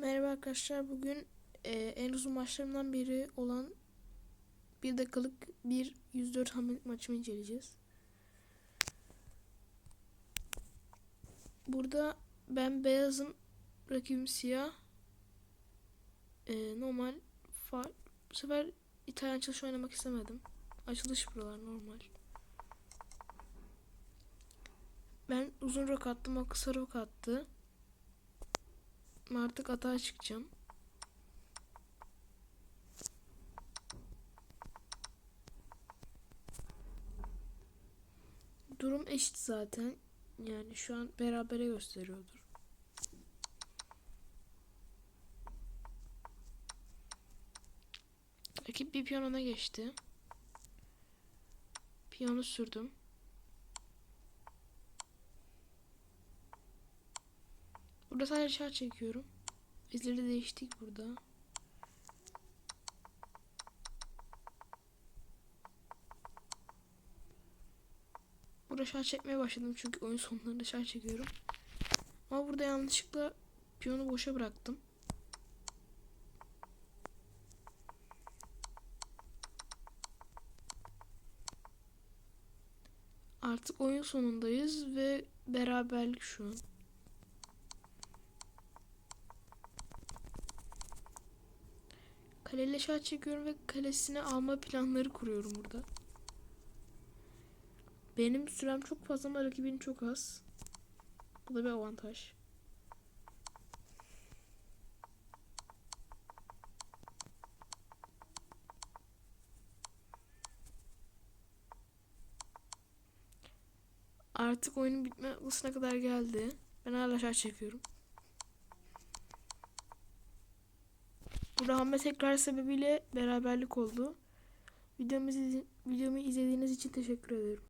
Merhaba arkadaşlar. Bugün e, en uzun maçlarımdan biri olan bir dakikalık bir 104 hamlelik maçımı inceleyeceğiz. Burada ben beyazım, rakibim siyah. E, normal far. Bu sefer İtalyan açılış oynamak istemedim. Açılış buralar normal. Ben uzun rok attım, o kısa rok attı. Artık atağa çıkacağım. Durum eşit zaten. Yani şu an berabere gösteriyordur. Rakip bir piyon öne geçti. Piyonu sürdüm. Burada sadece şart çekiyorum. İzleri değiştik burada. Burada şart çekmeye başladım çünkü oyun sonlarında şart çekiyorum. Ama burada yanlışlıkla piyonu boşa bıraktım. Artık oyun sonundayız ve beraberlik şu an. Kaleyle şah çekiyorum ve kalesine alma planları kuruyorum burada. Benim sürem çok fazla ama rakibin çok az. Bu da bir avantaj. Artık oyunun bitme noktasına kadar geldi. Ben hala şah çekiyorum. Hamle tekrar sebebiyle beraberlik oldu. Videomu, videomu izlediğiniz için teşekkür ederim.